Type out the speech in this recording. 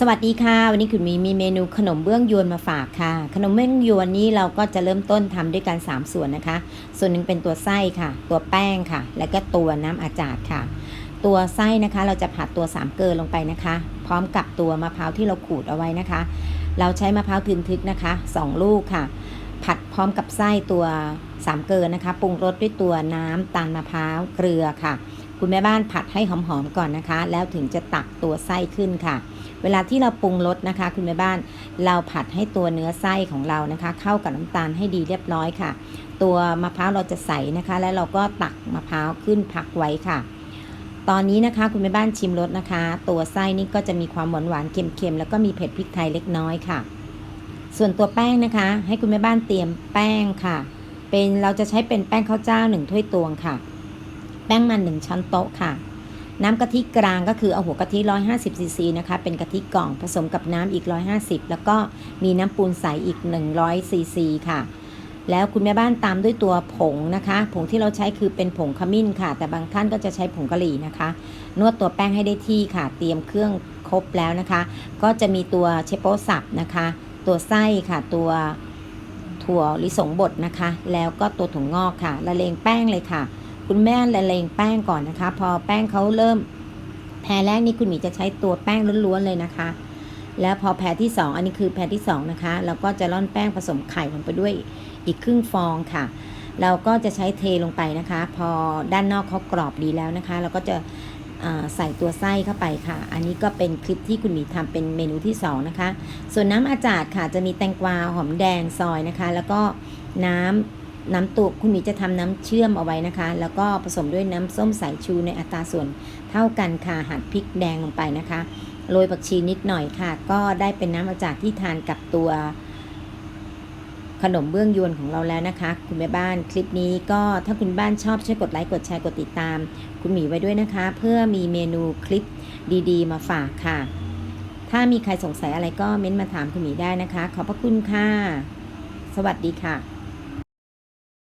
สวัสดีค่ะ วันนี้คุณมีมีเมนูขนมเบื้องยวนมาฝากค่ะ ขนมเบื้องยวนนี้เราก็จะเริ่มต้นทำด้วยกัน 3 ส่วนนะคะ ส่วนหนึ่งเป็นตัวไส้ค่ะ ตัวแป้งค่ะ และก็ตัวน้ำอาจาดค่ะ ตัวไส้นะคะเราจะผัดตัวสามเกลือลงไปนะคะ พร้อมกับตัวมะพร้าวที่เราขูดเอาไว้นะคะ เราใช้มะพร้าวทึนทึกนะคะ 2 ลูกค่ะ ผัดพร้อมกับไส้ตัวสามเกลือนะคะปรุงรสด้วยตัวน้ำตาลมะพร้าวเกลือค่ะ คุณแม่บ้านผัดให้หอมๆก่อนนะคะ แล้วถึงจะตักตัวไส้ขึ้นค่ะ เวลาที่เราปรุงรสนะคะ คุณแม่บ้านเราผัดให้ตัวเนื้อไส้ของเรานะคะ เข้ากับน้ำตาลให้ดีเรียบร้อยค่ะ ตัวมะพร้าวเราจะใสนะคะ แล้วเราก็ตักมะพร้าวขึ้นพักไว้ค่ะ ตอนนี้นะคะคุณแม่บ้านชิมรสนะคะ ตัวไส้นี่ก็จะมีความหวานหวานๆเค็มๆแล้วก็มีเผ็ดพริกไทยเล็กน้อยค่ะ ส่วนตัวแป้งนะคะ ให้คุณแม่บ้านเตรียมแป้งค่ะ เป็นเราจะใช้เป็นแป้งข้าวเจ้าหนึ่งถ้วยตวงค่ะ แป้งมันหนึ่งช้อนโต๊ะค่ะ น้ำกะทิกลางก็คือเอาหัวกะทิ150ซีซีนะคะ เป็นกะทิกล่องผสมกับน้ำอีก 150 แล้วก็มีน้ำปูนใสอีก 100ซีซีค่ะ แล้วคุณแม่บ้านตามด้วยตัวผงนะคะ ผงที่เราใช้คือเป็นผงขมิ้นค่ะ แต่บางท่านก็จะใช้ผงกะหรี่นะคะ นวดตัวแป้งให้ได้ที่ค่ะ เตรียมเครื่องครบแล้วนะคะ ก็จะมีตัวเชโปสับนะคะ ตัวไส้ค่ะตัวถั่วลิสงบดนะคะ แล้วก็ตัวถั่วงอกค่ะ ละเลงแป้งเลยค่ะ คุณแม่ละเลงแป้งก่อนนะคะ พอแป้งเขาเริ่มแพรแรกนี่คุณหมีจะใช้ตัวแป้งล้วนๆเลยนะคะ แล้วพอแพรที่ 2 อันนี้คือแพรที่ 2 นะคะเราก็จะร่อนแป้งผสมไข่ลงไปด้วยอีกครึ่งฟองค่ะ เราก็จะใช้เทลงไปนะคะ พอด้านนอกเขากรอบดีแล้วนะคะ เราก็จะใส่ตัวไส้เข้าไปค่ะ อันนี้ก็เป็นคลิปที่คุณหมีทำเป็นเมนูที่ 2 นะคะ ส่วนน้ำอาจาดค่ะจะมีแตงกวาหอมแดงซอยนะคะ แล้วก็น้ำ น้ำตุกคุณหมีจะทำน้ำเชื่อมเอาไว้นะคะ แล้วก็ผสมด้วยน้ำส้มสายชูในอัตราส่วนเท่ากันค่ะหั่นพริกแดงลงไปนะคะโรยผักชีนิดหน่อยค่ะ ก็ได้เป็นน้ำอาจาดที่ทานกับตัวขนมเบื้องยวนของเราแล้วนะคะ คุณแม่บ้านคลิปนี้ก็ถ้าคุณบ้านชอบช่วยกดไลค์กดแชร์กดติดตาม คุณหมีไว้ด้วยนะคะ เพื่อมีเมนูคลิปดีๆ มาฝากค่ะ ถ้ามีใครสงสัยอะไรก็เม้นต์มาถามคุณหมีได้นะคะ ขอบพระคุณค่ะ สวัสดีค่ะ